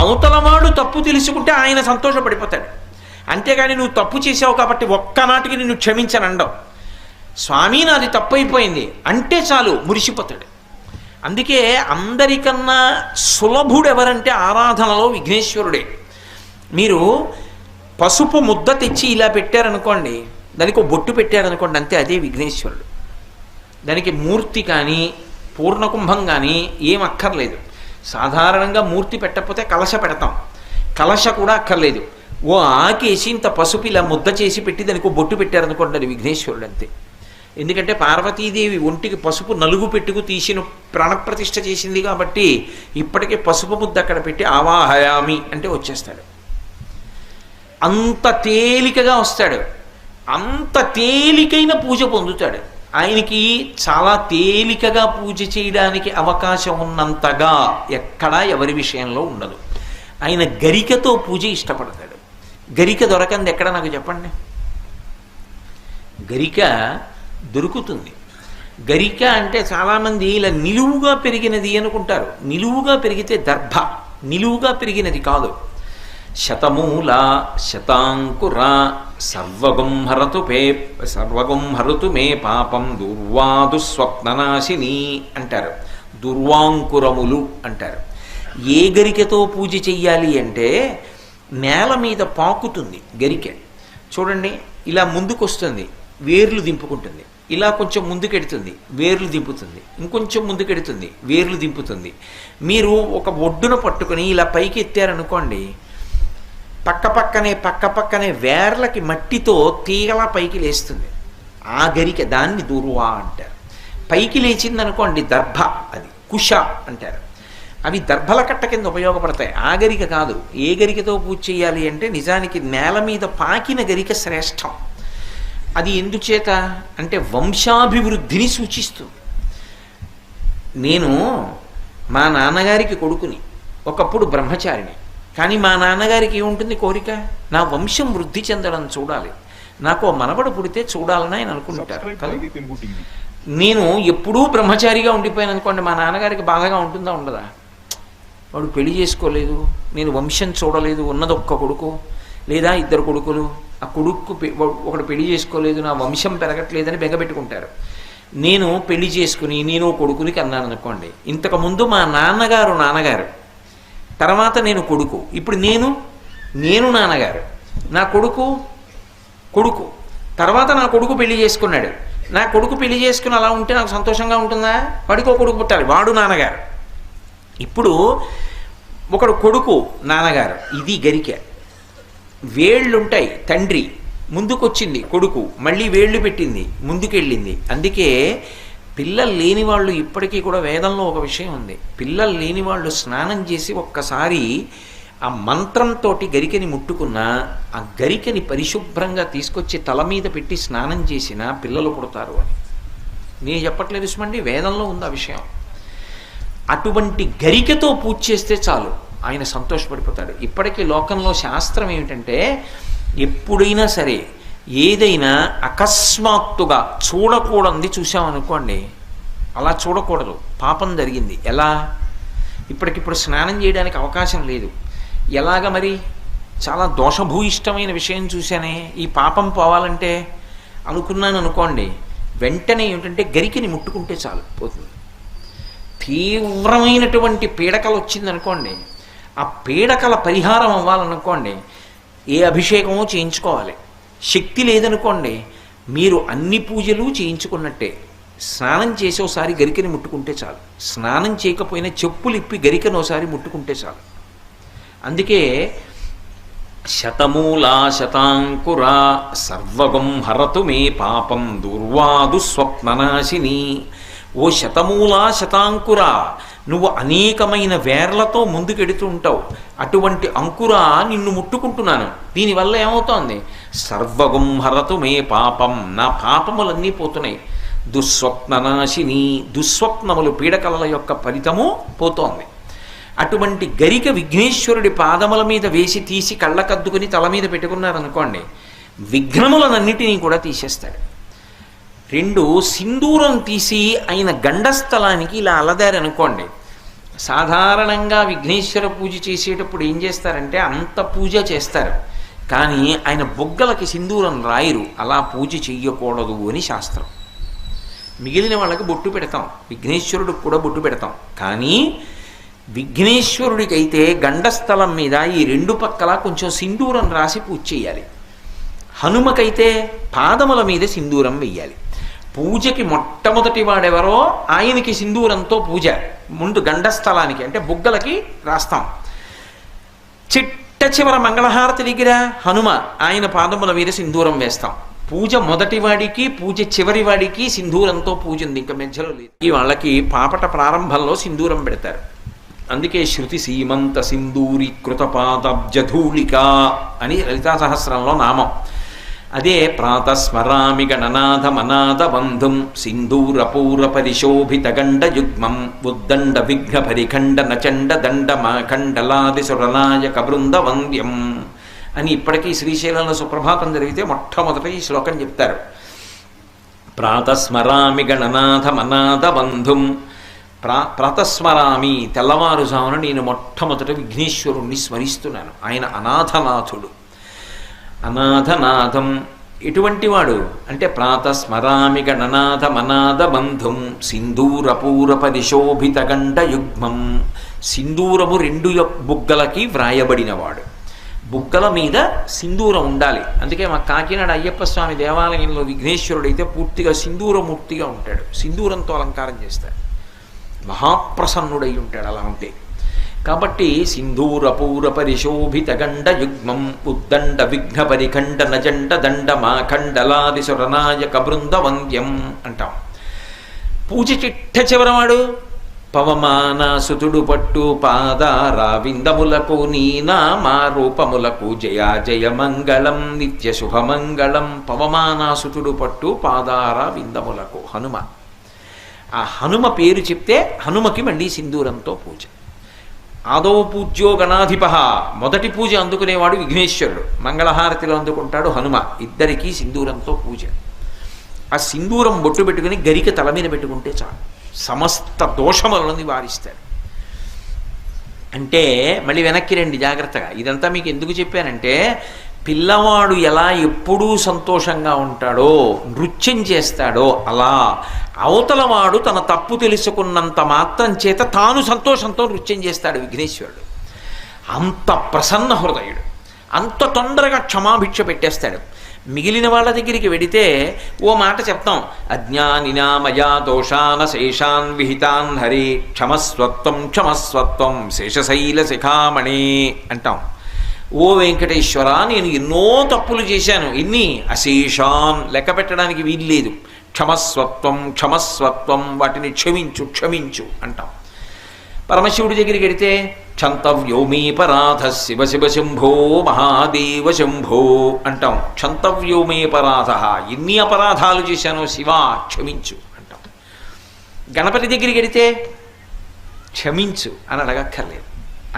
అవతలవాడు తప్పు తెలుసుకుంటే ఆయన సంతోషపడిపోతాడు. అంతేగాని నువ్వు తప్పు చేసావు కాబట్టి ఒక్కనాటికి నిన్ను క్షమించనండవు. స్వామి నాది తప్పు అయిపోయింది అంటే చాలు మురిసిపోతాడు. అందుకే అందరికన్నా సులభుడు ఎవరంటే ఆరాధనలో విఘ్నేశ్వరుడే. మీరు పసుపు ముద్ద తెచ్చి ఇలా పెట్టారనుకోండి దానికి ఒక బొట్టు పెట్టారనుకోండి అంతే అదే విఘ్నేశ్వరుడు. దానికి మూర్తి కానీ పూర్ణకుంభం కానీ ఏం అక్కర్లేదు. సాధారణంగా మూర్తి పెట్టకపోతే కలశ పెడతాం. కలశ కూడా అక్కర్లేదు. ఓ ఆకేసి ఇంత పసుపు ఇలా ముద్ద చేసి పెట్టి దానికి బొట్టు పెట్టారనుకోండి అది విఘ్నేశ్వరుడు అంతే. ఎందుకంటే పార్వతీదేవి ఒంటికి పసుపు నలుగు పెట్టుకు తీసిన ప్రాణప్రతిష్ఠ చేసింది కాబట్టి ఇప్పటికే పసుపు ముద్ద అక్కడ పెట్టి ఆవాహయామి అంటే వచ్చేస్తాడు. అంత తేలికగా వస్తాడు. అంత తేలికైన పూజ పొందుతాడు. ఆయనకి చాలా తేలికగా పూజ చేయడానికి అవకాశం ఉన్నంతగా ఎక్కడా ఎవరి విషయంలో ఉండదు. ఆయన గరికతో పూజ ఇష్టపడతాడు. గరిక దొరకంది ఎక్కడ నాకు చెప్పండి? గరిక దొరుకుతుంది. గరిక అంటే చాలామంది ఇలా నిలువుగా పెరిగినది అనుకుంటారు. నిలువుగా పెరిగితే దర్భ. నిలువుగా పెరిగినది కాదు. శతమూల శతాంకుర సర్వగుంహరతు పే సర్వగుంహరతు మే పాపం దుర్వాదు స్వప్ననాశిని అంటారు. దుర్వాంకురములు అంటారు. ఏ గరికతో పూజ చెయ్యాలి అంటే నేల మీద పాకుతుంది గరికె. చూడండి ఇలా ముందుకు వస్తుంది వేర్లు దింపుకుంటుంది. ఇలా కొంచెం ముందుకెడుతుంది వేర్లు దింపుతుంది. ఇంకొంచెం ముందుకెడుతుంది వేర్లు దింపుతుంది. మీరు ఒక ఒడ్డున పట్టుకొని ఇలా పైకి ఎత్తారనుకోండి పక్క పక్కనే పక్క పక్కనే వేర్లకి మట్టితో తీగలా పైకి లేస్తుంది. ఆ గరిక దాన్ని దూరువా అంటారు. పైకి లేచిందనుకోండి దర్భ అది కుష అంటారు. అవి దర్భల కట్ట కింద ఉపయోగపడతాయి. ఆ గరిక కాదు. ఏ గరికతో పూజ చేయాలి అంటే నిజానికి నేల మీద పాకిన గరిక శ్రేష్టం. అది ఎందుచేత అంటే వంశాభివృద్ధిని సూచిస్తుంది. నేను మా నాన్నగారికి కొడుకుని ఒకప్పుడు బ్రహ్మచారిని. కానీ మా నాన్నగారికి ఏముంటుంది కోరిక? నా వంశం వృద్ధి చెందడం చూడాలి. నాకు మనవడు పుడితే చూడాలని ఆయన అనుకుంటారు. కదా? నేను ఎప్పుడూ బ్రహ్మచారిగా ఉండిపోయాను అనుకోండి మా నాన్నగారికి బాధగా ఉంటుందా ఉండదా? వాడు పెళ్ళి చేసుకోలేదు నేను వంశం చూడలేదు ఉన్నది ఒక్క కొడుకు లేదా ఇద్దరు కొడుకులు. ఆ కొడుకు ఒకడు పెళ్ళి చేసుకోలేదు నా వంశం పెరగట్లేదని బెగబెట్టుకుంటారు. నేను పెళ్ళి చేసుకుని నేను కొడుకుని కన్నాను అనుకోండి. ఇంతకుముందు మా నాన్నగారు నాన్నగారు తర్వాత నేను కొడుకు. ఇప్పుడు నేను నేను నాన్నగారు. నా కొడుకు కొడుకు. తర్వాత నా కొడుకు పెళ్ళి చేసుకున్నాడు. నా కొడుకు పెళ్ళి చేసుకుని అలా ఉంటే నాకు సంతోషంగా ఉంటుందా? వాడికో కొడుకు పుట్టాలి. వాడు నాన్నగారు. ఇప్పుడు ఒకడు కొడుకు నాన్నగారు. ఇది గరిక. వేళ్ళుంటాయి తండ్రి. ముందుకొచ్చింది కొడుకు. మళ్ళీ వేళ్ళు పెట్టింది ముందుకెళ్ళింది. అందుకే పిల్లలు లేని వాళ్ళు ఇప్పటికీ కూడా వేదంలో ఒక విషయం ఉంది. పిల్లలు లేని వాళ్ళు స్నానం చేసి ఒక్కసారి ఆ మంత్రంతో గరికని ముట్టుకున్నా ఆ గరికని పరిశుభ్రంగా తీసుకొచ్చి తల మీద పెట్టి స్నానం చేసినా పిల్లలు పుడతారు అని. నేను చెప్పట్లేదు సుమండి వేదంలో ఉంది ఆ విషయం. అటువంటి గరికతో పూజ చేస్తే చాలు. ఆయన సంతోషపడిపోతాడు. ఇప్పటికీ లోకంలో శాస్త్రం ఏమిటంటే ఎప్పుడైనా సరే ఏదైనా అకస్మాత్తుగా చూడకూడంది చూసామనుకోండి అలా చూడకూడదు. పాపం జరిగింది. ఎలా? ఇప్పటికిప్పుడు స్నానం చేయడానికి అవకాశం లేదు. ఎలాగ మరి? చాలా దోషభూయిష్టమైన విషయం చూశానే. ఈ పాపం పోవాలంటే అనుకున్నాను అనుకోండి వెంటనే ఏమిటంటే గరికిని ముట్టుకుంటే చాలు పోతుంది. తీవ్రమైనటువంటి పీడకలు వచ్చిందనుకోండి ఆ పీడకల పరిహారం అవ్వాలనుకోండి ఏ అభిషేకమో చేయించుకోవాలి. శక్తి లేదనుకోండి మీరు అన్ని పూజలు చేయించుకున్నట్టే. స్నానం చేసి ఒకసారి గరికని ముట్టుకుంటే చాలు. స్నానం చేయకపోయినా చెప్పులు ఇప్పి గరికను ఒకసారి ముట్టుకుంటే చాలు. అందుకే శతమూలా శతాంకురా సర్వగం హరతు మే పాపం దుర్వాదు స్వప్ననాశిని. ఓ శతమూలా శతాంకురా. నువ్వు అనేకమైన వేర్లతో ముందుకెడుతూ ఉంటావు అటువంటి అంకురా నిన్ను ముట్టుకుంటున్నాను. దీనివల్ల ఏమవుతోంది? సర్వగుంహరతు మే పాపం. నా పాపములన్నీ పోతున్నాయి. దుస్వప్ననాశిని దుస్వప్నములు పీడకలల యొక్క ఫలితము పోతోంది. అటువంటి గరిక విఘ్నేశ్వరుడి పాదముల మీద వేసి తీసి కళ్ళకద్దుకుని తల మీద పెట్టుకున్నారనుకోండి విఘ్నములనన్నిటినీ కూడా తీసేస్తాడు. రెండు సింధూరం తీసి ఆయన గండస్థలానికి ఇలా అలదారనుకోండి సాధారణంగా విఘ్నేశ్వర పూజ చేసేటప్పుడు ఏం చేస్తారంటే అంత పూజ చేస్తారు. కానీ ఆయన బొగ్గలకి సింధూరం రాయరు. అలా పూజ చెయ్యకూడదు అని శాస్త్రం. మిగిలిన వాళ్ళకి బొట్టు పెడతాం. విఘ్నేశ్వరుడికి కూడా బొట్టు పెడతాం. కానీ విఘ్నేశ్వరుడికైతే గండస్థలం మీద ఈ రెండు పక్కల కొంచెం సింధూరం రాసి పూజ చేయాలి. హనుమకైతే పాదముల మీద సింధూరం వెయ్యాలి. పూజకి మొట్టమొదటి వాడెవరో? ఆయనకి సింధూరంతో పూజ. ముందు గండస్థలానికి అంటే బుగ్గలకి రాస్తాం. చిట్ట చివర మంగళహారతి దగ్గర హనుమ ఆయన పాదముల మీద సింధూరం వేస్తాం. పూజ మొదటివాడికి పూజ చివరివాడికి సింధూరంతో పూజ ఉంది. ఇంకా మధ్యలో లేదు. ఈ వాళ్ళకి పాపట ప్రారంభంలో సింధూరం పెడతారు. అందుకే శృతి సీమంత సింధూరి కృతపాదబ్జధూళిక అని లలితా సహస్రంలో నామం. అదే ప్రాతస్మరామి గణనాథమనాథ బంధుం సింధూరపూర పరిశోభిత గండ యుగ్మం ఉద్దండ విఘ్న పరిఖండ నచండ దండ మాఖండలాది సురనాయక బృంద వంద్యం అని ఇప్పటికీ శ్రీశైలంలో సుప్రభాతం జరిగితే మొట్టమొదట ఈ శ్లోకం చెప్తారు. ప్రాతస్మరామి గణనాథ మనాథ బంధుం ప్రా ప్రాతస్మరామి తెల్లవారుజామున నేను మొట్టమొదట విఘ్నేశ్వరుణ్ణి స్మరిస్తున్నాను. ఆయన అనాథనాథుడు. అనాథనాథం. ఎటువంటి వాడు అంటే ప్రాతస్మరామి గణనాథ మనాథ బంధుం సింధూరపూర పరిశోభితగండ యుగ్మం సింధూరము రెండు బుగ్గలకి వ్రాయబడినవాడు. బుగ్గల మీద సింధూరం ఉండాలి. అందుకే మా కాకినాడ అయ్యప్ప స్వామి దేవాలయంలో విఘ్నేశ్వరుడైతే పూర్తిగా సింధూరమూర్తిగా ఉంటాడు. సింధూరంతో అలంకారం చేస్తాడు. మహాప్రసన్నుడై ఉంటాడు అలా ఉంటే కాబట్టి సింధూరపూర పరిశోభిత గండ యుగ్మం ఉద్దండ విఘ్న పరిఖండ నజండ దండ మాఖండలాది సురనాయక బృంద వంద్యం అంటాం. పూజ చిట్ట చివరవాడు పవమానాసుతుడు పట్టు పాదారావిందములకు నీనా మా రూపములకు జయా జయ మంగళం నిత్య శుభమంగళం పవమానాసుతుడు పట్టు పాదారా విందములకు హనుమ. ఆ హనుమ పేరు చెప్తే హనుమకి మళ్ళీ సింధూరంతో పూజ. ఆదౌ పూజ్యో గణాధిప మొదటి పూజ అందుకునేవాడు విఘ్నేశ్వరుడు. మంగళహారతిలో అందుకుంటాడు హనుమ. ఇద్దరికీ సింధూరంతో పూజ. ఆ సింధూరం బొట్టు పెట్టుకుని గరిక తల మీద పెట్టుకుంటే చాలు. సమస్త దోషములను నివారిస్తాడు అంటే మళ్ళీ వెనక్కి రండి జాగ్రత్తగా. ఇదంతా మీకు ఎందుకు చెప్పానంటే పిల్లవాడు ఎలా ఎప్పుడూ సంతోషంగా ఉంటాడో నృత్యం చేస్తాడో అలా అవతలవాడు తన తప్పు తెలుసుకున్నంత మాత్రం చేత తాను సంతోషంతో నృత్యం చేస్తాడు విఘ్నేశ్వరుడు. అంత ప్రసన్న హృదయుడు. అంత తొందరగా క్షమాభిక్ష పెట్టేస్తాడు. మిగిలిన వాళ్ళ దగ్గరికి వెడితే ఓ మాట చెప్తాం. అజ్ఞానినా మయా దోషాన శేషాన్ విహితాన్ హరి క్షమస్వత్వం క్షమస్వత్వం శేషశైల శిఖామణి అంటాం. ఓ వెంకటేశ్వర నేను ఎన్నో తప్పులు చేశాను. ఎన్ని అశేషాన్ లెక్క పెట్టడానికి వీల్లేదు. క్షమస్వత్వం క్షమస్వత్వం వాటిని క్షమించు క్షమించు అంటాం. పరమశివుడి దగ్గరికి వెడితే క్షంతవ్యోమీపరాధ శివ శివ శంభో మహాదేవ శంభో అంటాం. క్షంతవ్యోమీపరాధ ఎన్ని అపరాధాలు చేశానో శివ క్షమించు అంటాం. గణపతి దగ్గరికి వెడితే క్షమించు అని అడగక్కర్లేదు.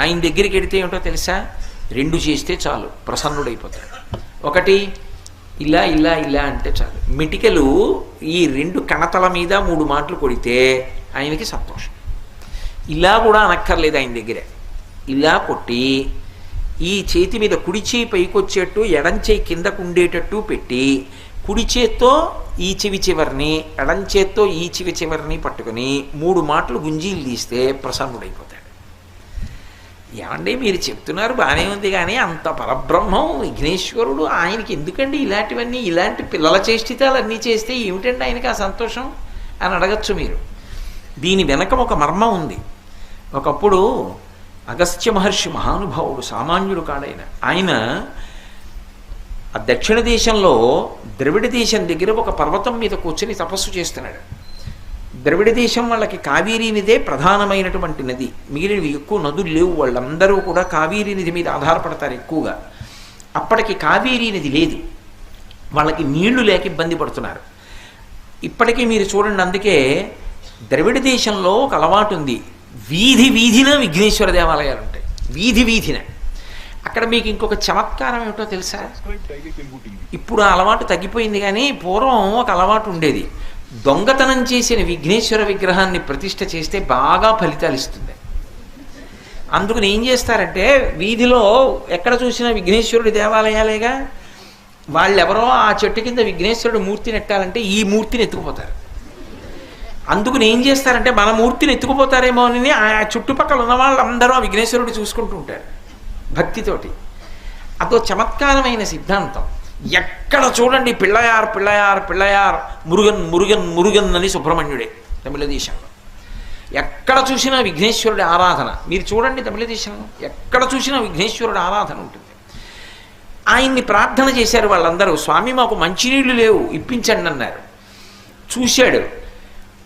ఆయన దగ్గరికి వెడితే ఏంటో తెలుసా? రెండు చేస్తే చాలు ప్రసన్నుడైపోతాడు. ఒకటి ఇలా ఇలా ఇలా అంటే చాలు. మిటికలు ఈ రెండు కణతల మీద మూడు మాటలు కొడితే ఆయనకి సంతోషం. ఇలా కూడా అనక్కర్లేదు ఆయన దగ్గరే. ఇలా కొట్టి ఈ చేతి మీద కుడి చేయి పైకొచ్చేట్టు ఎడం చేయి కిందకు ఉండేటట్టు పెట్టి కుడి చేత్తో ఈ చెవి చివరిని ఎడం చేత్తో ఈ చెవి చివరిని పట్టుకుని మూడు మాటలు గుంజీలు తీస్తే ప్రసన్నుడైపోతాడు. ఏమండి మీరు చెప్తున్నారు బాగానే ఉంది కానీ అంత పరబ్రహ్మం విఘ్నేశ్వరుడు ఆయనకి ఎందుకండి ఇలాంటివన్నీ ఇలాంటి పిల్లల చేష్టితాలు అన్నీ చేస్తే ఏమిటండి ఆయనకి ఆ సంతోషం అని అడగచ్చు మీరు. దీని వెనక ఒక మర్మం ఉంది. ఒకప్పుడు అగస్త్య మహర్షి మహానుభావుడు సామాన్యుడు కాడైన ఆయన ఆ దక్షిణ దేశంలో ద్రవిడ దేశం దగ్గర ఒక పర్వతం మీద కూర్చొని తపస్సు చేస్తున్నాడు. ద్రవిడ దేశం వాళ్ళకి కావేరీ నదే ప్రధానమైనటువంటి నది. మిగిలినవి ఎక్కువ నదులు లేవు. వాళ్ళందరూ కూడా కావేరీ నది మీద ఆధారపడతారు ఎక్కువగా. అప్పటికి కావేరీ నది లేదు. వాళ్ళకి నీళ్ళు లేక ఇబ్బంది పడుతున్నారు. ఇప్పటికీ మీరు చూడండి అందుకే ద్రవిడ దేశంలో ఒక అలవాటు ఉంది. వీధి వీధిన విఘ్నేశ్వర దేవాలయాలు ఉంటాయి. వీధి వీధిన. అక్కడ మీకు ఇంకొక చమత్కారం ఏమిటో తెలుసా? ఇప్పుడు ఆ అలవాటు తగ్గిపోయింది కానీ పూర్వం ఒక అలవాటు ఉండేది. దొంగతనం చేసిన విఘ్నేశ్వర విగ్రహాన్ని ప్రతిష్ట చేస్తే బాగా ఫలితాలు ఇస్తుంది. అందుకని ఏం చేస్తారంటే వీధిలో ఎక్కడ చూసినా విఘ్నేశ్వరుడి దేవాలయాలేగా వాళ్ళెవరో ఆ చెట్టు కింద విఘ్నేశ్వరుడు మూర్తిని ఎట్టాలంటే ఈ మూర్తిని ఎత్తుకుపోతారు. అందుకని ఏం చేస్తారంటే మన మూర్తిని ఎత్తుకుపోతారేమో అని ఆ చుట్టుపక్కల ఉన్న వాళ్ళందరూ ఆ విఘ్నేశ్వరుడు చూసుకుంటూ ఉంటారు భక్తితోటి. అదో చమత్కారమైన సిద్ధాంతం. ఎక్కడ చూడండి పిళ్ళయార్ పిళ్ళయార్ పిళ్ళయార్ మురుగన్ మురుగన్ మురుగన్ అని సుబ్రహ్మణ్యుడే తమిళదేశంలో. ఎక్కడ చూసినా విఘ్నేశ్వరుడి ఆరాధన. మీరు చూడండి తమిళదేశంలో ఎక్కడ చూసినా విఘ్నేశ్వరుడి ఆరాధన ఉంటుంది. ఆయన్ని ప్రార్థన చేశారు వాళ్ళందరూ స్వామి మాకు మంచినీళ్ళు లేవు ఇప్పించండి అన్నారు. చూశాడు.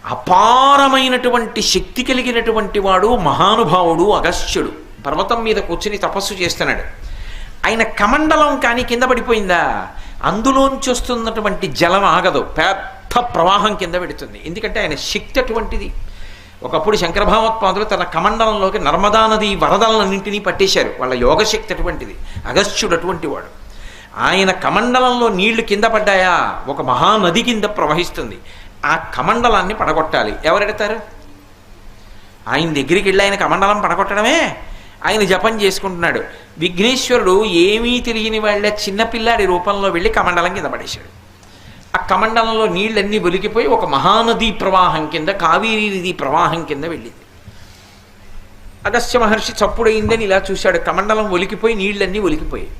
అపారమైనటువంటి శక్తి కలిగినటువంటి వాడు మహానుభావుడు అగస్త్యుడు. పర్వతం మీద కూర్చుని తపస్సు చేస్తున్నాడు. ఆయన కమండలం కానీ కింద పడిపోయిందా? అందులోంచి వస్తున్నటువంటి జలం ఆగదు. పెద్ద ప్రవాహం కింద పెడుతుంది. ఎందుకంటే ఆయన శక్తి అటువంటిది. ఒకప్పుడు శంకరభావోత్పాదులు తన కమండలంలోకి నర్మదా నది వరదలన్నింటినీ పట్టేశారు. వాళ్ళ యోగశక్తి అటువంటిది. అగస్త్యుడు అటువంటి వాడు. ఆయన కమండలంలో నీళ్ళు కింద పడ్డాయా? ఒక మహానది కింద ప్రవహిస్తుంది. ఆ కమండలాన్ని పడగొట్టాలి. ఎవరెడతారు? ఆయన దగ్గరికి వెళ్ళి ఆయన కమండలం పడగొట్టడమే. ఆయన జపం చేసుకుంటున్నాడు. విఘ్నేశ్వరుడు ఏమీ తెలియని వాళ్ళ చిన్నపిల్లాడి రూపంలో వెళ్ళి కమండలం కింద పడేశాడు. ఆ కమండలంలో నీళ్ళన్నీ ఒలికిపోయి ఒక మహానదీ ప్రవాహం కింద కావేరీ నది ప్రవాహం కింద వెళ్ళింది. అగస్త్య మహర్షి చప్పుడైందని ఇలా చూశాడు. కమండలం ఒలికిపోయి నీళ్ళన్నీ ఒలికిపోయి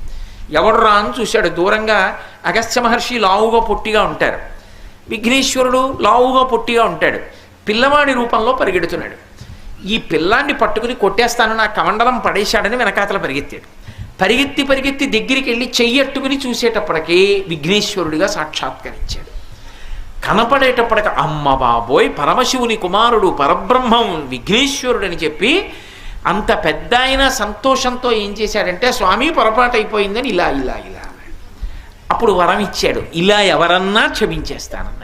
ఎవడు రా అని చూశాడు. దూరంగా అగస్త్య మహర్షి లావుగా పొట్టిగా ఉంటారు. విఘ్నేశ్వరుడు లావుగా పొట్టిగా ఉంటాడు. పిల్లవాడి రూపంలో పరిగెడుతున్నాడు. ఈ పిల్లాన్ని పట్టుకుని కొట్టేస్తానని ఆ కమండలం పడేశాడని వెనకాతల పరిగెత్తాడు. పరిగెత్తి పరిగెత్తి దగ్గరికి వెళ్ళి చెయ్యట్టుకుని చూసేటప్పటికీ విఘ్నేశ్వరుడిగా సాక్షాత్కరించాడు. కనపడేటప్పటికి అమ్మ బాబోయ్ పరమశివుని కుమారుడు పరబ్రహ్మం విఘ్నేశ్వరుడు అని చెప్పి అంత పెద్ద ఆయన సంతోషంతో ఏం చేశాడంటే స్వామి పొరపాటు అయిపోయిందని ఇలా ఇలా ఇలా అప్పుడు వరం ఇచ్చాడు. ఇలా ఎవరన్నా క్షమించేస్తానన్నాడు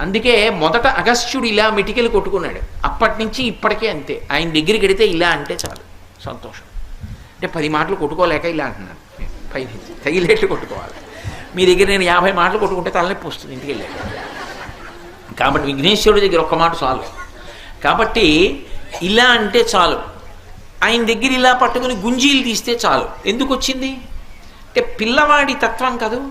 అందుకే మొదట అగస్త్యుడు ఇలా మిటికెలు కొట్టుకున్నాడు. అప్పటి నుంచి ఇప్పటికే అంతే. ఆయన దగ్గరికి వెడితే ఇలా అంటే చాలు. సంతోషం. అంటే పది మాటలు కొట్టుకోలేక ఇలా అంటున్నాను పైనుంచి తగిలేట్లు కొట్టుకోవాలి. మీ దగ్గర నేను యాభై మాటలు కొట్టుకుంటే తలనొప్పి వస్తుంది ఇంటికి వెళ్ళాను కాబట్టి విఘ్నేశ్వరుడి దగ్గర ఒక్క మాట చాలు. కాబట్టి ఇలా అంటే చాలు. ఆయన దగ్గర ఇలా పట్టుకుని గుంజీలు తీస్తే చాలు. ఎందుకు వచ్చింది? అంటే పిల్లవాడి తత్వం కదూ?